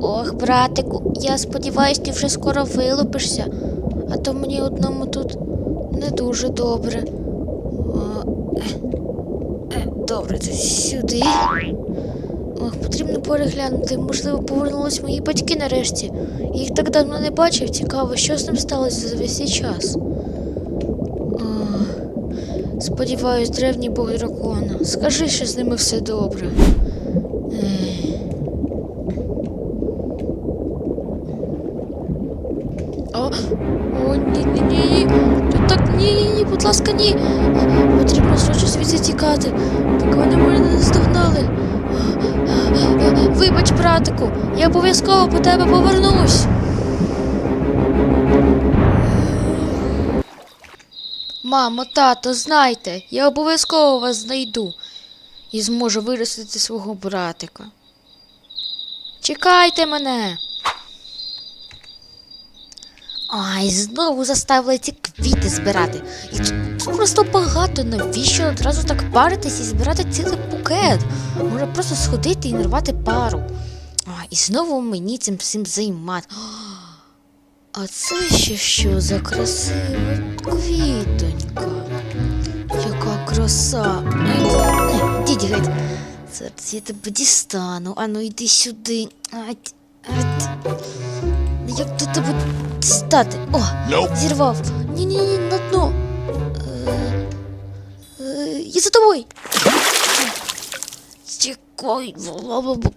Ох, братику, я сподіваюсь, ти вже скоро вилупишся, а то мені одному тут не дуже добре. Е, е, добре, це сюди. Ох, потрібно переглянути. Можливо, повернулись мої батьки нарешті. Їх так давно не бачив. Цікаво, що з ним сталося за весь цей час. Сподіваюсь, древній бог дракона. Скажи, що з ними все добре. О, о, ні, ні, ні. Тут так ні, ні, ні, будь ласка, ні. Потрібно швидше звідси тікати, поки вони мене не наздогнали. Вибач, братику, я обов'язково по тебе повернусь. Мамо, тато, знайте, я обов'язково вас знайду і зможу виростити свого братика. Чекайте мене. Ай, знову заставили ці квіти збирати. І тут просто багато. Навіщо одразу так паритись і збирати цілий букет? Може просто сходити і нарвати пару. А, і знову мені цим всім займати. А це ще що за красива квітонька? Яка краса. Дідь геть. Зараз я тебе дістану. Ану, йди сюди. Ай, ай. Як до тебе стати? О, Nope. зірвав. Ні-ні-ні, на дно. Е, е, я за тобою. Тікай. бла-бла-бла.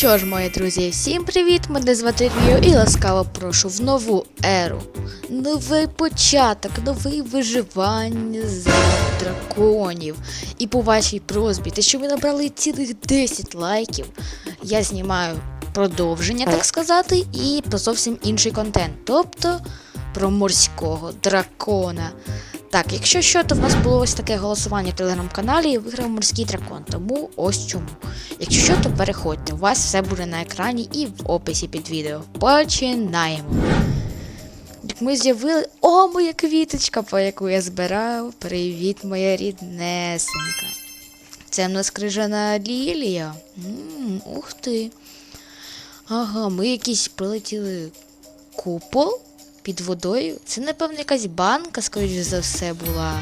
Що ж, мої друзі, всім привіт! Мене звати Ріо і ласкаво прошу в нову еру. Новий початок, нове виживання за драконів. І по вашій просьбі, те, що ви набрали цілих 10 лайків, я знімаю продовження, так сказати, і про зовсім інший контент. Тобто про морського дракона. Так, якщо що, то в нас було ось таке голосування в телеграм-каналі і виграв морський дракон. Тому ось чому. Якщо що, то переходьте. У вас все буде на екрані і в описі під відео. Починаємо. Як ми з'явили. О, моя квіточка, по яку я збирав. Привіт, моя ріднесенька. Це в нас крижана лілія. м ух ти. Ага, ми якісь прилетіли купол під водою. Це, напевно, якась банка, скоріш за все, була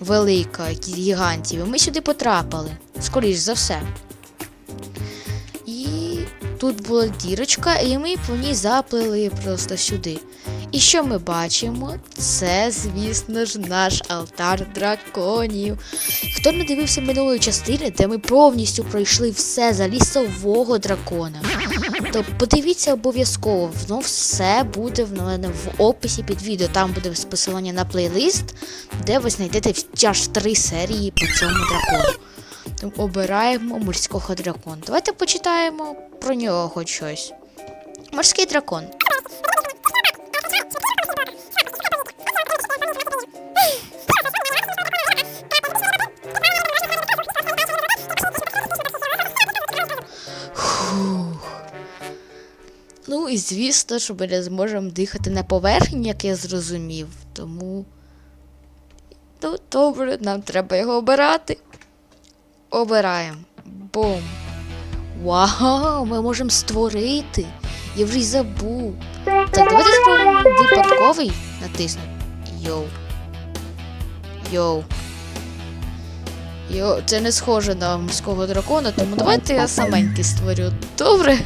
велика, якісь гігантів. І ми сюди потрапили, скоріш за все. І тут була дірочка, і ми по ній заплили просто сюди. І що ми бачимо? Це, звісно ж, наш алтар драконів. Хто не дивився минулої частини, де ми повністю пройшли все за лісового дракона, то подивіться обов'язково, воно все буде в мене в описі під відео. Там буде посилання на плейлист, де ви знайдете аж три серії по цьому дракону. Тому обираємо морського дракона. Давайте почитаємо про нього хоч щось. Морський дракон. Звісно, що ми не зможемо дихати на поверхні, як я зрозумів. Тому. Ну, добре, нам треба його обирати. Обираємо. Бум. Вау, ми можемо створити. Я вже й забув. Так, давайте спробуємо випадковий натиснути. Йоу. Йоу. Йо, це не схоже на морського дракона, тому давайте я саменький створю. Добре?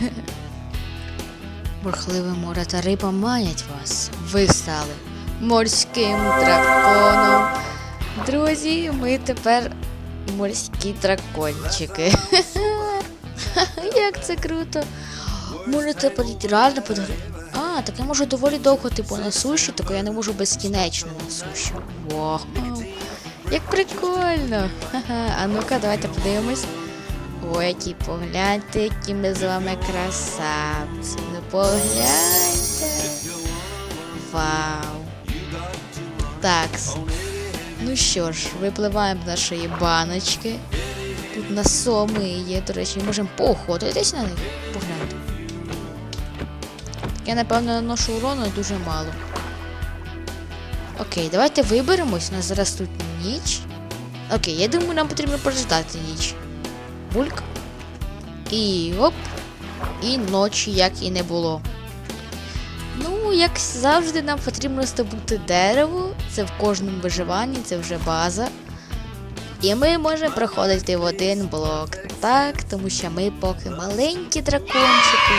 Бурхливе море та риба маять вас. Ви стали морським драконом. Друзі, ми тепер морські дракончики. Як це круто! Можете реально подивитися. А, так я можу доволі довго, типу, на суші, тільки я не можу безкінечно на суші. Вау! Як прикольно! А ну-ка, давайте подивимось. Ой, погляньте, які ми з вами красавці. Ну погляньте. Вау. Так. Ну Ну що ж, випливаємо з нашої баночки. Тут на соми є, до речі, можемо поохотитись на них. Погляньте. Я, напевно, наношу урону дуже мало. Окей, давайте виберемось. У нас зараз тут ніч. Окей, я думаю, нам потрібно прождати ніч. Бульк. І оп. І ночі як і не було. Ну, як завжди, нам потрібно здобути дерево. Це в кожному виживанні, це вже база. І ми можемо проходити в один блок. Так, тому що ми поки маленькі дракончики.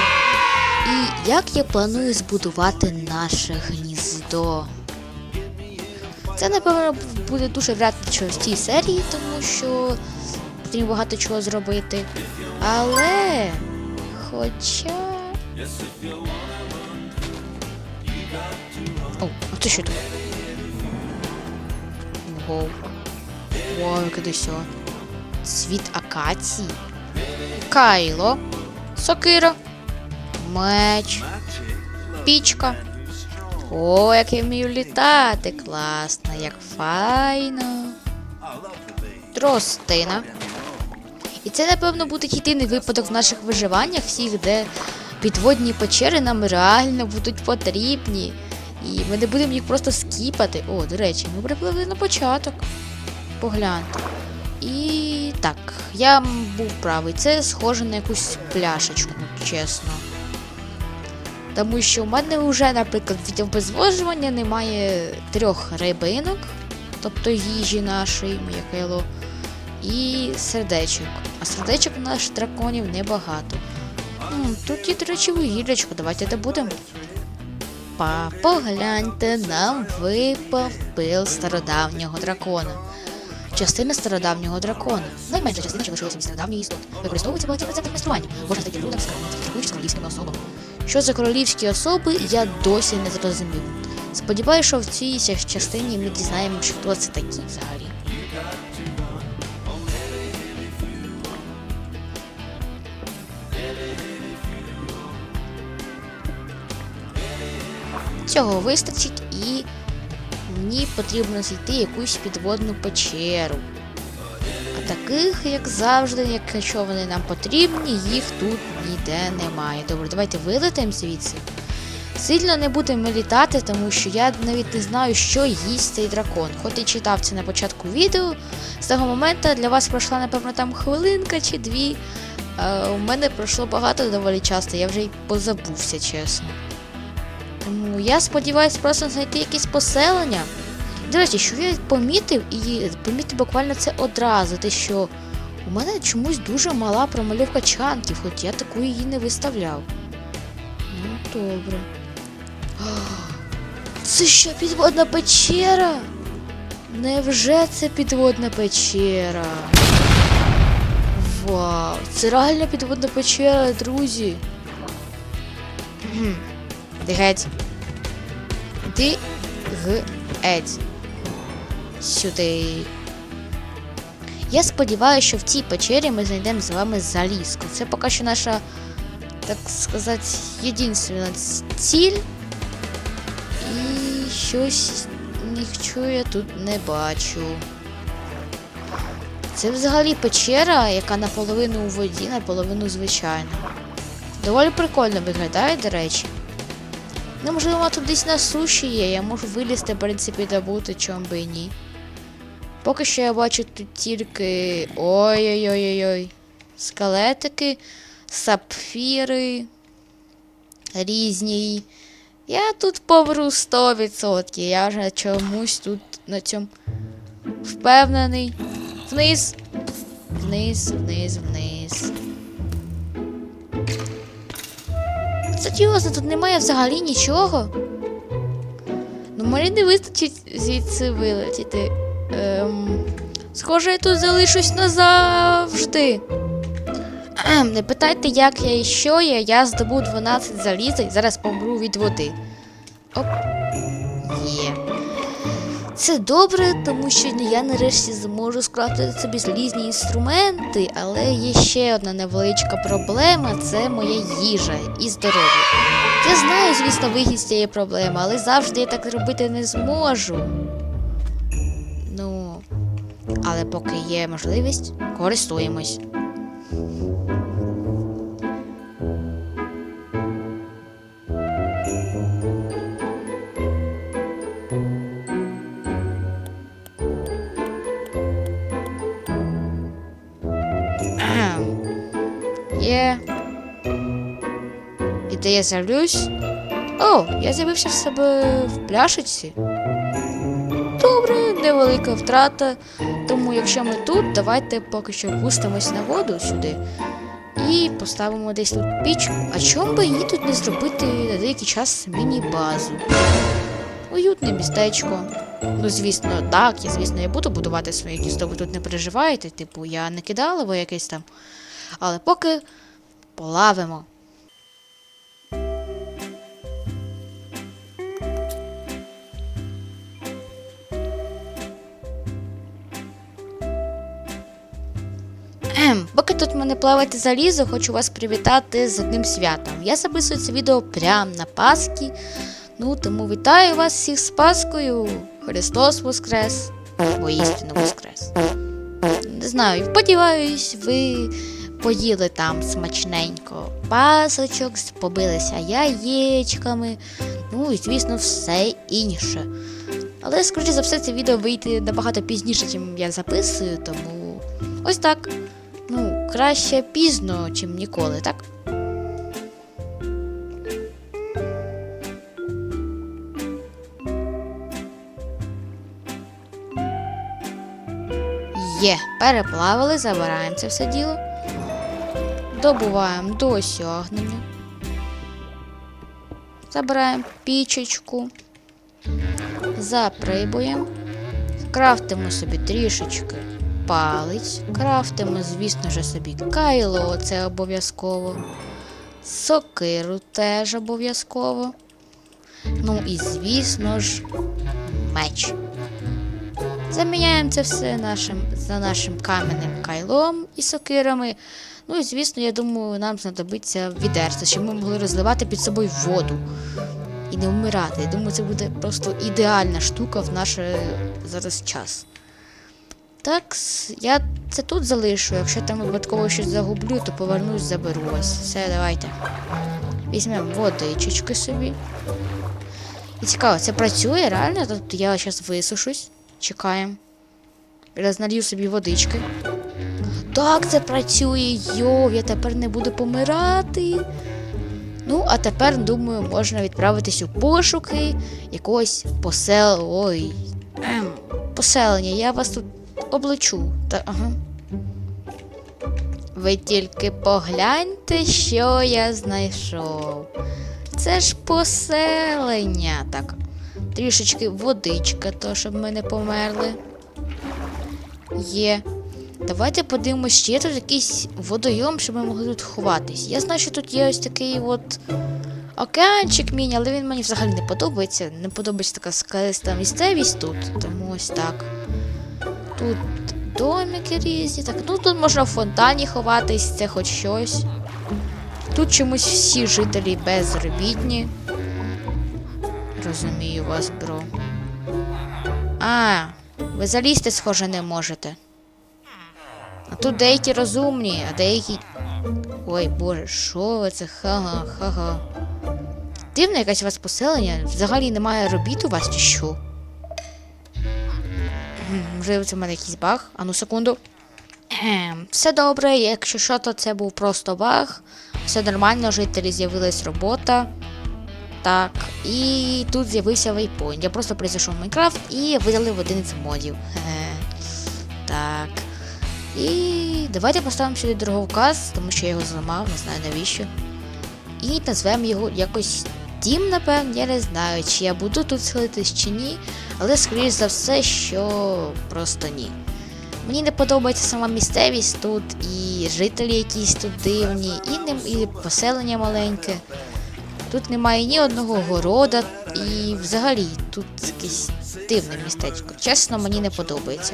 І як я планую збудувати наше гніздо? Це, напевно, буде дуже вряд в цій серії, тому що потрібно багато чого зробити. Але. Хоча. О, а це що тут? Ого. Вау, яке десьо. Цвіт акації. Кайло. Сокира. Меч. Пічка. О, як я вмію літати. Класно, як файно. Тростина. І це, напевно, буде єдиний випадок в наших виживаннях всіх, де підводні печери нам реально будуть потрібні. І ми не будемо їх просто скіпати. О, до речі, ми припливли на початок. Погляньте. І так, я був правий. Це схоже на якусь пляшечку, ну, чесно. Тому що в мене вже, наприклад, від обезвожування немає трьох рибинок, тобто їжі нашої, моє кайло, і сердечок. А сердечок у наших драконів небагато. М, тут є, до речі, вугіллячко, давайте добудемо. Па, погляньте, нам випав пил стародавнього дракона. Частина стародавнього дракона. Найменша частина, що лишилася від стародавньої істоти. Використовується багатьом рецептом майстрування. Можна стати людям з королівськими особами. Що за королівські особи, я досі не зрозумів. Сподіваюся, що в цій частині ми дізнаємося, хто це такі взагалі. Цього вистачить і мені потрібно знайти якусь підводну печеру. А таких, як завжди, якщо вони нам потрібні, їх тут ніде немає. Добре, давайте вилетимо звідси. Сильно не будемо літати, тому що я навіть не знаю, що їсть цей дракон. Хоч і читав це на початку відео. З того моменту для вас пройшла, напевно, там хвилинка чи дві. А у мене пройшло багато доволі часто, я вже й позабувся, чесно. Тому я сподіваюся просто знайти якесь поселення. До речі, що я помітив, і помітив буквально це одразу, те, що у мене чомусь дуже мала промальовка чанків, хоч я таку її не виставляв. Ну, добре. Це що, підводна печера? Невже це підводна печера? Вау, це реально підводна печера, друзі. Кхм. Іди геть. Іди. Сюди. Я сподіваюся, що в цій печері ми знайдемо з вами залізку. Це поки що наша, так сказати, єдинственна ціль. І щось нічого я тут не бачу. Це взагалі печера, яка наполовину у воді, наполовину звичайна. Доволі прикольно виглядає, до речі. Ну, можливо, тут десь на суші є, я можу вилізти, в принципі, добути, чом би і ні. Поки що я бачу тут тільки. Ой-ой-ой-ой. Скелетики, сапфіри. Різні. Я тут помру 100%. Я вже чомусь тут на цьому впевнений. Вниз. Вниз, вниз, вниз. Серйозно, тут немає взагалі нічого. Ну, мені не вистачить звідси вилетіти. Ем, схоже, я тут залишусь назавжди. Ем, Не питайте, як я і що я. Я здобув 12 заліза і зараз помру від води. Оп. Є. Це добре, тому що я нарешті зможу скрафтити собі залізні інструменти, але є ще одна невеличка проблема це моя їжа і здоров'я. Я знаю, звісно, вихід з цієї проблеми, але завжди я так робити не зможу. Ну, Але поки є можливість, користуємось. Де я з'явлюсь? О, я з'явився в себе в пляшечці. Добре, невелика втрата. Тому якщо ми тут, давайте поки що пустимось на воду сюди. І поставимо десь тут пічку. А чому би її тут не зробити на деякий час міні-базу? Уютне містечко. Ну, звісно, так, я, звісно, я буду будувати своє гніздо, ви тут не переживаєте, типу, я не кидалово якесь там. Але поки полавимо. Ем, Поки тут мене плавати залізо, хочу вас привітати з одним святом. Я записую це відео прямо на Пасхі. Ну, тому вітаю вас всіх з Паскою. Христос Воскрес! Воістину Воскрес. Не знаю, сподіваюсь, ви поїли там смачненько пасочок, побилися яєчками, ну і, звісно, все інше. Але, скоріше за все, це відео вийде набагато пізніше, ніж я записую, тому ось так. Краще пізно, чим ніколи, так? Є, переплавили, забираємо це все діло. Добуваємо до осягнення. Забираємо пічечку. Заприбуємо. Крафтимо собі трішечки палець. Крафтимо, звісно ж, собі кайло, це обов'язково. Сокиру теж обов'язково. Ну і, звісно ж, меч. Заміняємо це все нашим, за нашим кам'яним кайлом і сокирами. Ну і звісно, я думаю, нам знадобиться відерце, щоб ми могли розливати під собою воду і не вмирати. Я думаю, це буде просто ідеальна штука в наш е, зараз час. Так, я це тут залишу. Якщо там випадково щось загублю, то повернусь, заберу вас. Все, давайте. Візьмемо водичечки собі. І цікаво, це працює реально? Тобто я зараз висушусь. Чекаємо. Зараз налью собі водички. Так, це працює, йо, я тепер не буду помирати. Ну, а тепер, думаю, можна відправитись у пошуки якогось посел. Ой. Ем, поселення. Я вас тут облечу. Та, ага. Ви тільки погляньте, що я знайшов. Це ж поселення. Так, трішечки водичка, то щоб ми не померли. Є. Давайте подивимось, чи є тут якийсь водойом, щоб ми могли тут ховатись. Я знаю, що тут є ось такий от океанчик міні, але він мені взагалі не подобається. Не подобається така скалиста місцевість тут. Тому ось так. Тут домики різні. Так, ну тут можна в фонтані ховатись, це хоч щось. Тут чомусь всі жителі безробітні. Розумію вас, бро. А, ви залізти, схоже, не можете. А тут деякі розумні, а деякі. Ой, боже, що ви це? Ха-га. Дивне якесь у вас поселення. Взагалі немає робіт у вас чи що? Можливо, це в мене якийсь баг. Ану, секунду. Ем, Все добре, якщо що, то це був просто баг. Все нормально, жителі з'явилась робота. Так, і тут з'явився вейпоінт. Я просто прийшов в Майнкрафт і видалив один з модів. Так. І давайте поставимо сюди дороговказ, тому що я його зламав, не знаю навіщо. І назвемо його якось Дім, напевно, я не знаю, чи я буду тут селитись чи ні, але скоріш за все, що просто ні. Мені не подобається сама місцевість тут, і жителі якісь тут дивні, і, не, і поселення маленьке. Тут немає ні одного города, і взагалі тут якесь дивне містечко. Чесно, мені не подобається.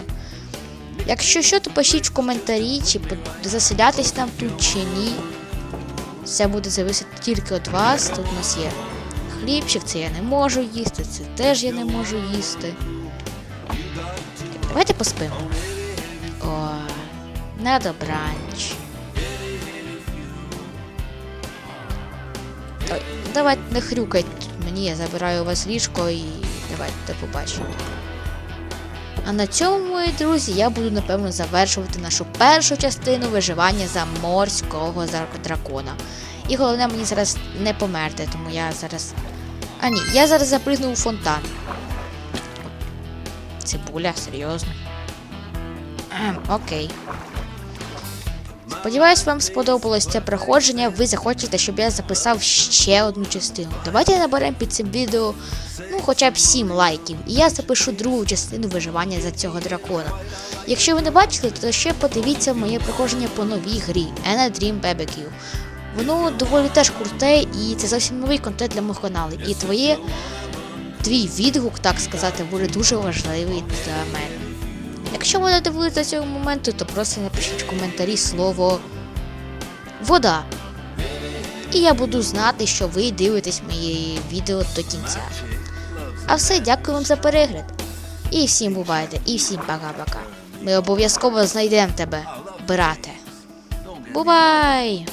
Якщо що, то пишіть в коментарі, чи заселятись нам тут чи ні. Все буде зависити тільки від вас. Тут у нас є хлібчик, це я не можу їсти, це теж я не можу їсти. Давайте поспимо. О, На добраніч. Ой, давайте не хрюкайте мені, я забираю у вас ліжко і давайте побачення. А на цьому, мої друзі, я буду напевно завершувати нашу першу частину виживання за морського дракона. І головне мені зараз не померти, тому я зараз. А ні, я зараз запригну у фонтан. Цибуля, серйозно. Ем, окей. Сподіваюсь, вам сподобалось це проходження. Ви захочете, щоб я записав ще одну частину. Давайте наберемо під цим відео ну, хоча б 7 лайків, і я запишу другу частину виживання за цього дракона. Якщо ви не бачили, то ще подивіться моє проходження по новій грі Anna Dream BBQ. Воно доволі теж круте, і це зовсім новий контент для мого каналу. І твоє твій відгук, так сказати, буде дуже важливий для мене. Якщо ви дивилися цього моменту, то просто напишіть в коментарі слово вода. І я буду знати, що ви дивитесь мої відео до кінця. А все, дякую вам за перегляд. І всім бувайте, і всім пока-пока. Ми обов'язково знайдемо тебе, брате. Бувай!